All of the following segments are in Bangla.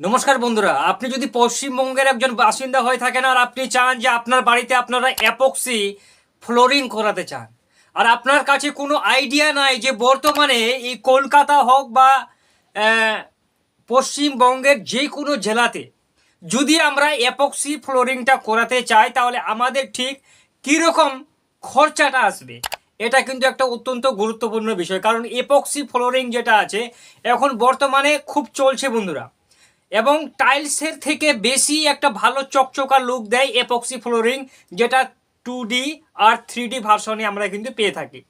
নমস্কার বন্ধুরা, আপনি যদি পশ্চিমবঙ্গের একজন বাসিন্দা হয়ে থাকেন আর আপনি চান যে আপনার বাড়িতে আপনারা অ্যাপক্সি ফ্লোরিং করাতে চান, আর আপনার কাছে কোনো আইডিয়া নাই যে বর্তমানে এই কলকাতা হোক বা পশ্চিমবঙ্গের যে কোনো জেলাতে যদি আমরা অ্যাপক্সি ফ্লোরিংটা করাতে চাই, তাহলে আমাদের ঠিক কীরকম খরচাটা আসবে? এটা কিন্তু একটা অত্যন্ত গুরুত্বপূর্ণ বিষয়, কারণ এপক্সি ফ্লোরিং যেটা আছে, এখন বর্তমানে খুব চলছে বন্ধুরা। এবং টাইলসের থেকে বেশি একটা ভালো চকচকা লুক দেয় এপক্সি ফ্লোরিং যেটা টু ডি আর থ্রি ডি ভার্সনে আমরা কিন্তু পেয়ে থাকি।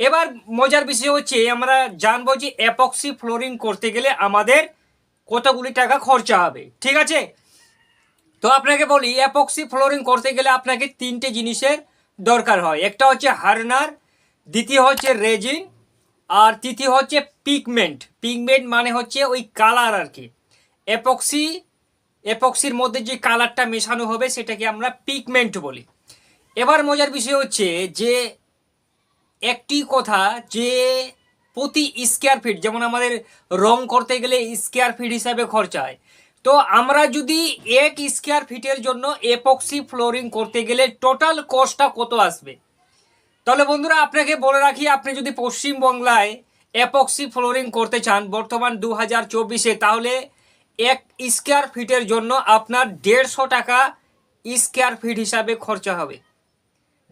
এবার মজার বিষয় হচ্ছে, আমরা জানব যে অ্যাপক্সি ফ্লোরিং করতে গেলে আমাদের কতগুলি টাকা খরচা হবে, ঠিক আছে? তো আপনাকে বলি অ্যাপক্সি ফ্লোরিং করতে গেলে আপনাকে তিনটে জিনিসের দরকার হয়। একটা হচ্ছে হার্নার দ্বিতীয় হচ্ছে রেজিন আর তৃতীয় হচ্ছে পিগমেন্ট পিগমেন্ট মানে হচ্ছে ওই কালার আর কি। অ্যাপক্সি অ্যাপক্সির মধ্যে যে কালারটা মেশানো হবে সেটাকে আমরা পিগমেন্ট বলি। এবার মজার বিষয় হচ্ছে যে একটি কথা যে প্রতি স্কোয়ার ফিট যেমন আমাদের রং করতে গেলে স্কোয়ার ফিট হিসাবে খরচা হয়, তো আমরা যদি এক স্কোয়ার ফিটের জন্য এপক্সি ফ্লোরিং করতে গেলে টোটাল কস্টটা কত আসবে? তাহলে বন্ধুরা, আপনাকে বলে রাখি, আপনি যদি পশ্চিমবাংলায় এপক্সি ফ্লোরিং করতে চান বর্তমান দু হাজার চব্বিশে, তাহলে এক স্কোয়ার ফিটের জন্য আপনার দেড়শো টাকা স্কোয়ার ফিট হিসাবে খরচা হবে।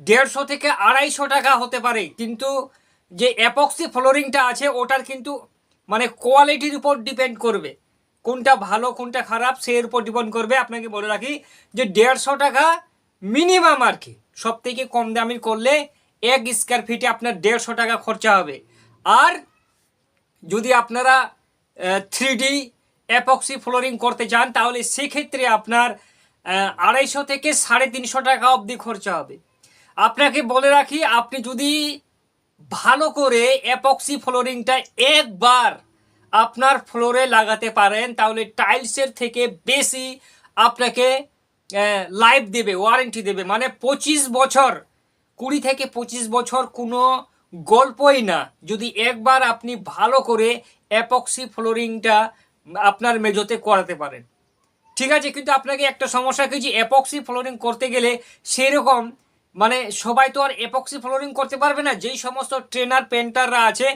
দেড়শো থেকে আড়াইশো টাকা হতে পারে, কিন্তু যে অ্যাপক্সি ফ্লোরিংটা আছে, ওটার কিন্তু মানে কোয়ালিটির উপর ডিপেন্ড করবে। কোনটা ভালো, কোনটা খারাপ, সেই উপর ডিপেন্ড করবে। আপনাকে বলে রাখি যে দেড়শো টাকা মিনিমাম আর কি সব থেকে কম দামি করলে এক স্কোয়ার ফিটে আপনার দেড়শো টাকা খরচা হবে। আর যদি আপনারা থ্রি অ্যাপক্সি ফ্লোরিং করতে চান, তাহলে সেক্ষেত্রে আপনার আড়াইশো থেকে সাড়ে তিনশো টাকা অবধি খরচা হবে। আপনাকে বলে রাখি, আপনি যদি ভালো করে অ্যাপক্সি ফ্লোরিংটা একবার আপনার ফ্লোরে লাগাতে পারেন, তাহলে টাইলসের থেকে বেশি আপনাকে লাইফ দেবে ওয়ারেন্টি দেবে। মানে পঁচিশ বছর, কুড়ি থেকে পঁচিশ বছর কোনো গল্পই না। যদি একবার আপনি ভালো করে অ্যাপক্সি ফ্লোরিংটা আপনার মেজোতে করাতে পারেন। ঠিক আছে, কিন্তু আপনাকে একটা সমস্যা কি যে এপক্সি ফ্লোরিং করতে গেলে সেরকম মানে সবাই তো আর অ্যাপক্সি ফ্লোরিং করতে পারবে না। যেই সমস্ত ট্রেনার পেন্টাররা আছে,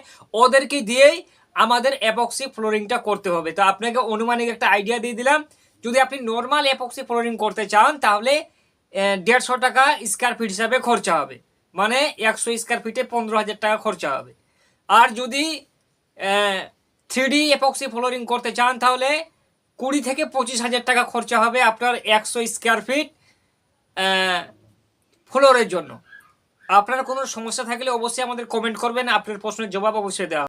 ওদেরকে দিয়েই আমাদের এপক্সি ফ্লোরিংটা করতে হবে। তো আপনাকে অনুমানিক একটা আইডিয়া দিয়ে দিলাম, যদি আপনি নর্মাল এপক্সি ফ্লোরিং করতে চান, তাহলে দেড়শো টাকা স্কোয়ার ফিট হিসাবে খরচা হবে। মানে একশো স্কোয়ার ফিটে পনেরো হাজার টাকা খরচা হবে। আর যদি থ্রি এপক্সি ফ্লোরিং করতে চান তাহলে কুড়ি থেকে পঁচিশ হাজার টাকা খরচা হবে আপনার একশো স্কোয়ার ফিট ফ্লোরের জন্য আপনার কোনো সমস্যা থাকলে অবশ্যই আমাদের কমেন্ট করবেন, আপনার প্রশ্নের জবাব অবশ্যই দেওয়া।